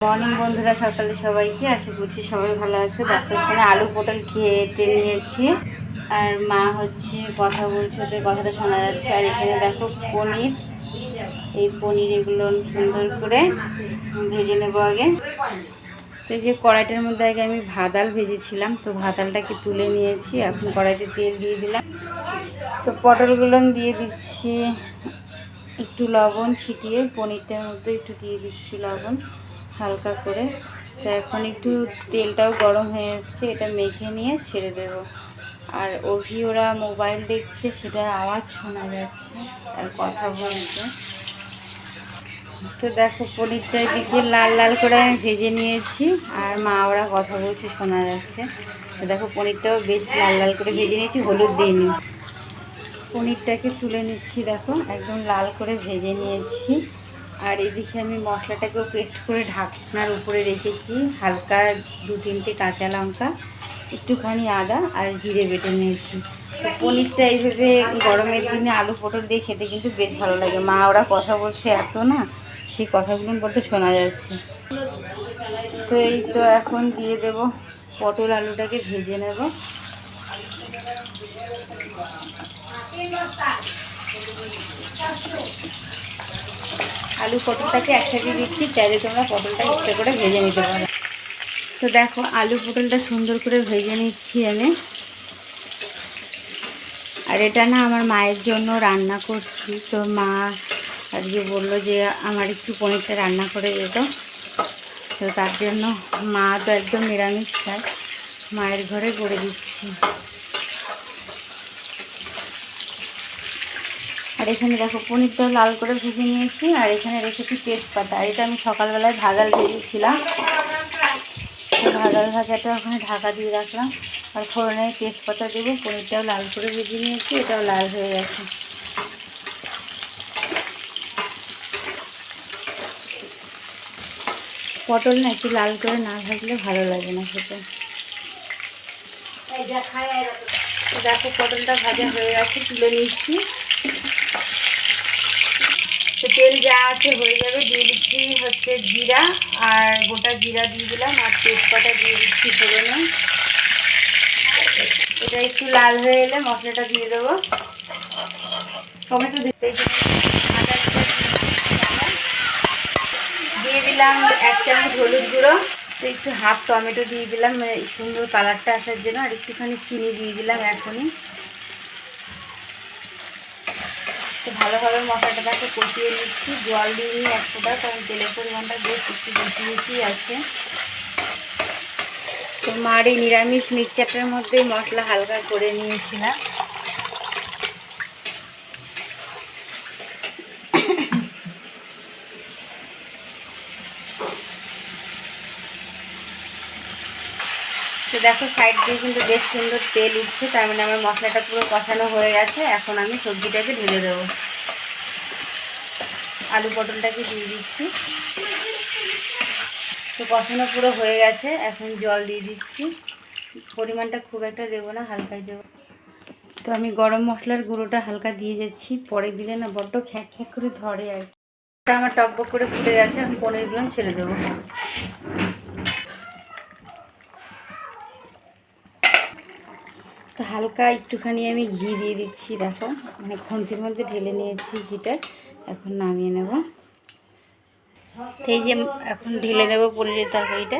Morning বন্ধুরা, সকালে সবাইকে। আশা করছি সবাই ভালো আছো। দেখো, এখানে আলু পটল কেটে নিয়েছি। আর মা হচ্ছে কথা বলছে, ওদের কথাটা শোনা যাচ্ছে। আর এখানে দেখো পনির। এই পনির এগুলো সুন্দর করে ভেজে নেব আগে। তো এই যে কড়াইটার মধ্যে আগে আমি ভাদাল ভেজেছিলাম। তো ভাদালটাকে তুলে নিয়েছি। এখন কড়াইতে তেল দিয়ে দিলাম। তো পটলগুলো দিয়ে দিচ্ছি একটু লবণ ছিটিয়ে। পনিরটার মধ্যে একটু দিয়ে দিচ্ছি লবণ। হালকা করে। তো এখন একটু তেলটাও গরম হয়ে এসছে, এটা মেখে নিয়ে ছেড়ে দেব। আর অভি ওরা মোবাইল দেখছে সেটার আওয়াজ শোনা যাচ্ছে, আর কথা বলছে। তো দেখো, পনিরটা এদিকে লাল লাল করে আমি ভেজে নিয়েছি, আর মা ওরা কথা বলছে, শোনা যাচ্ছে। তো দেখো, পনিরটাও বেশ লাল লাল করে ভেজে নিয়েছি, হলুদ দিইনি পনিরটাকে তুলে নিচ্ছি, দেখো, একদম লাল করে ভেজে নিয়েছি। আর এদিকে আমি মশলাটাকেও পেস্ট করে ঢাকনার উপরে রেখেছি। হালকা দু তিনটে কাঁচা লঙ্কা, একটুখানি আদা আর জিরে বেটে নিয়েছি। তো পনিরটা এইভাবে গরমের দিনে আলু পটল দিয়ে খেতে কিন্তু বেশ ভালো লাগে। মা ওরা কথা বলছে এত না, সেই কথাগুলো বলতে শোনা যাচ্ছে। তো এই তো এখন দিয়ে দেব পটল আলুটাকে ভেজে নেব। আলু পটলটাকে একসাথে দিচ্ছি, চাইলে তোমরা পটলটা ইচ্ছে করে ভেজে নিতে পারো। তো দেখো, আলু পটলটা সুন্দর করে ভেজে নিচ্ছি আমি। আর এটা না আমার মায়ের জন্য রান্না করছি। তো মা আর আজকে বলল যে আমার একটু পনিরটা রান্না করে যেত তো। তার জন্য মা তো একদম নিরামিষ খায় মায়ের ঘরে করে দিচ্ছি। আর এখানে দেখো পনিরটাও লাল করে ভেজে নিয়েছি, আর এখানে রেখেছি তেজপাতা। আর এটা আমি সকালবেলায় ভাগাল ভেজেছিলাম ভাগাল ভাজাটা ওখানে ঢাকা দিয়ে রাখলাম। আর ফোড়নে তেজপাতা দেবো, পনিরটাও লাল করে ভেজে নিয়েছি, এটাও লাল হয়ে গেছে। পটল না একটু লাল করে না ভাজলে ভালো লাগে না খেতে। দেখো পটলটা ভাজা হয়ে গেছে, তুলে নিচ্ছি তো তেল যা আছে, হয়ে যাবে। দিয়ে দিচ্ছি হচ্ছে জিরা, আর গোটা জিরা দিয়ে দিলাম, আর তেজপাতা দিয়ে দিচ্ছি ফোড়নে এটা একটু লাল হয়ে এলে মশলাটা দিয়ে দেবো। টমেটো দিতে দিয়ে দিলাম এক চামচ হলুদ গুঁড়ো তো একটু হাফ টমেটো দিয়ে দিলাম। মানে সুন্দর কালারটা আসার জন্য, আর একটুখানি চিনি দিয়ে দিলাম এখনই। তো ভালোভাবে মশলাটাকে কষিয়ে নিচ্ছি। জল দিয়ে এক ফোটা, কারণ তেলের পরিমাণটা বেশ একটু বেশি বেশি আছে। তো মার এই নিরামিষ মিক্সচারটার মধ্যে মশলা হালকা করে নিয়েছিলাম। তো দেখো সাইড দিয়ে কিন্তু বেশ সুন্দর তেল উঠছে, তার মানে আমার মশলাটা পুরো কষানো হয়ে গেছে, এখন আমি সবজিটাকে ঢেলে দেবো। আলু পটলটাকে দিয়ে দিচ্ছি। তো কষানো পুরো হয়ে গেছে, এখন জল দিয়ে দিচ্ছি। পরিমাণটা খুব একটা দেবো না, হালকাই দেবো। তো আমি গরম মশলার গুঁড়োটা হালকা দিয়ে যাচ্ছি, পরে দিলে না বড্ড খ্যাক খ্যাক করে ধরে আর আমার টকবক করে ফুলে গেছে এখন পনিরগুলো ছেড়ে দেবো। তো হালকা একটুখানি আমি ঘি দিয়ে দিচ্ছি, দেখো। মানে খন্তির মধ্যে ঢেলে নিয়েছি ঘিটা, এখন নামিয়ে নেব। এই যে এখন ঢেলে নেব পনিরের তরকারিটা।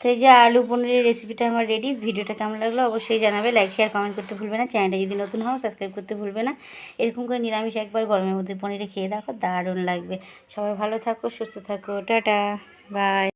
তো এই যে আলু পনিরের রেসিপিটা আমার রেডি ভিডিওটা কেমন লাগল অবশ্যই জানাবে। লাইক শেয়ার কমেন্ট করতে ভুলবে না। চ্যানেলটা যদি নতুন হও সাবস্ক্রাইব করতে ভুলবে না। এরকম করে নিরামিষ একবার গরমের মধ্যে পনিরে খেয়ে দেখো, দারুণ লাগবে। সবাই ভালো থাকো, সুস্থ থাকো। Tata bye